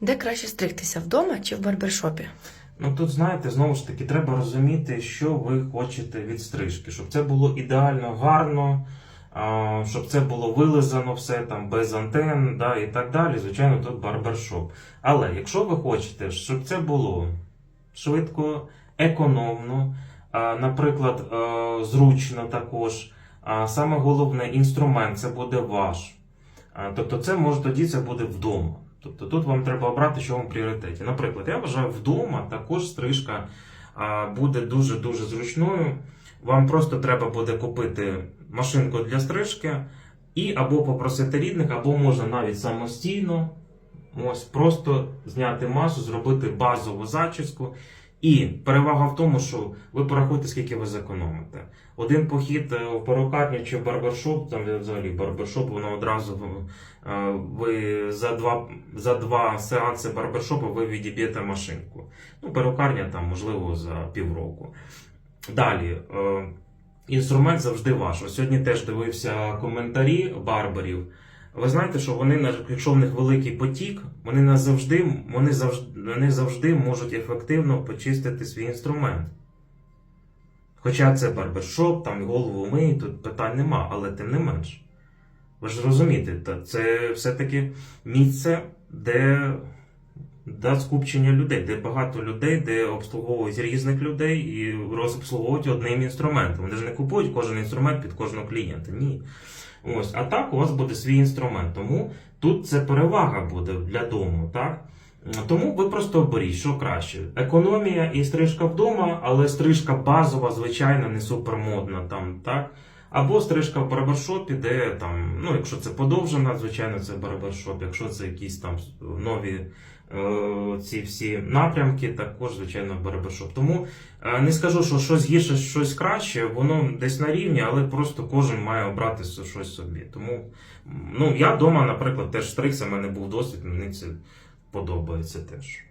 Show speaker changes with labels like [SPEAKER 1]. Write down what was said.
[SPEAKER 1] Де краще стригтися вдома чи в барбершопі?
[SPEAKER 2] Ну тут, знаєте, знову ж таки, треба розуміти, що ви хочете від стрижки, щоб це було ідеально гарно, щоб це було вилизано все там без антен, да, і так далі. Звичайно, тут барбершоп. Але якщо ви хочете, щоб це було швидко, економно, наприклад, зручно також. Саме головне, інструмент це буде ваш. Тобто, це може тоді це буде вдома. Тобто тут вам треба обрати, що вам в пріоритеті. Наприклад, я вважаю, вдома також стрижка буде дуже-дуже зручною. Вам просто треба буде купити машинку для стрижки і або попросити рідних, або можна навіть самостійно. Ось просто зняти масу, зробити базову зачіску. І перевага в тому, що ви порахуєте, скільки ви зекономите. Один похід е, в перукарню чи в барбершоп, там взагалі барбершоп, воно одразу е, ви за два, за два сеанси барбершопу ви відіб'єте машинку. Ну, перукарня там, можливо, за півроку. Далі. е, Інструмент завжди ваш. Ось Сьогодні теж дивився коментарі барберів. Ви знаєте, що вони, якщо в них великий потік, вони назавжди, вони завжди, вони завжди можуть ефективно почистити свій інструмент. Хоча це барбершоп, там голову миють, тут питань нема, але тим не менш. Ви ж розумієте, це все-таки місце, де, де скупчення людей, де багато людей, де обслуговують різних людей і розобслуговують одним інструментом. Вони ж не купують кожен інструмент під кожного клієнта. Ні. Ось, а так у вас буде свій інструмент. Тому тут це перевага буде для дому, так? Тому ви просто оберіть, що краще. Економія і стрижка вдома, але стрижка базова, звичайно, не супермодна там, так? Або стрижка в барбершопі, де там, ну, якщо це подовжена, звичайно, це барбершоп. Якщо це якісь там нові е, ці всі напрямки, також, звичайно, барбершоп. Тому е, не скажу, що щось гірше, щось краще, воно десь на рівні, але просто кожен має обрати щось собі. Тому ну, я вдома, наприклад, теж стригся, в мене був досвід, мені це подобається теж.